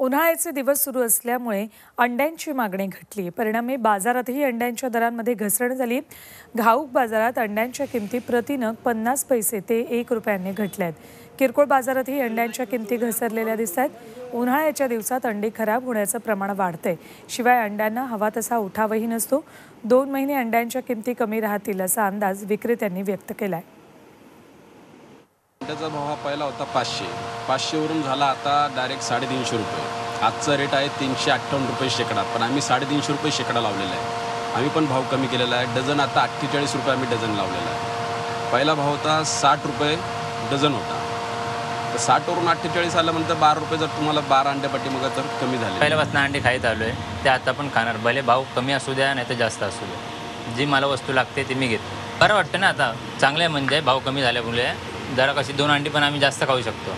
उन्हाळ्याचे दिवस सुरू असल्यामुळे अंड्यांची मागणी घटली. परिणामी बाजारातही अंड्यांच्या दरांमध्ये घसरण झाली. घाऊक बाजारात अंड्यांच्या किमती प्रतिनग पन्नास पैसे ते एक रुपयांनी घटल्या आहेत किरकोळ बाजारातही अंड्यांच्या किमती घसरलेल्या दिसत आहेत उन्हाळ्याच्या दिवसात अंडी खराब होण्याचं प्रमाण वाढतंय. शिवाय अंड्यांना हवा तसा उठावही नसतो. दोन महिने अंड्यांच्या किमती कमी राहतील असा अंदाज विक्रेत्यांनी व्यक्त केला आहे अंड्याचा भाव हा पहिला होता पाचशे. पाचशेवरून झाला आता डायरेक्ट साडेतीनशे रुपये. आजचा रेट आहे तीनशे अठ्ठावन्न रुपये शेकडा. पण आम्ही साडेतीनशे रुपये शेकडा लावलेला आहे. आम्ही पण भाव कमी केलेला आहे. डझन आता अठ्ठेचाळीस रुपये आम्ही डझन लावलेला आहे. पहिला भाव होता साठ रुपये डझन होता. तर साठवरून अठ्ठेचाळीस आल्यानंतर बारा रुपये जर तुम्हाला बारा अंड्यापाठी मग तर कमी झाले. पहिल्यापासून अंडी खायत आलो आहे. ते आता पण खाणार. भले भाव कमी असू द्या नाही तर जास्त असू द्या. जी मला वस्तू लागते ती मी घेतो. बरं वाटतं ना आता. चांगलं आहे म्हणजे भाव कमी झाल्यामुळे. जरा कशी दोन अंडी पण आम्ही जास्त खाऊ शकतो.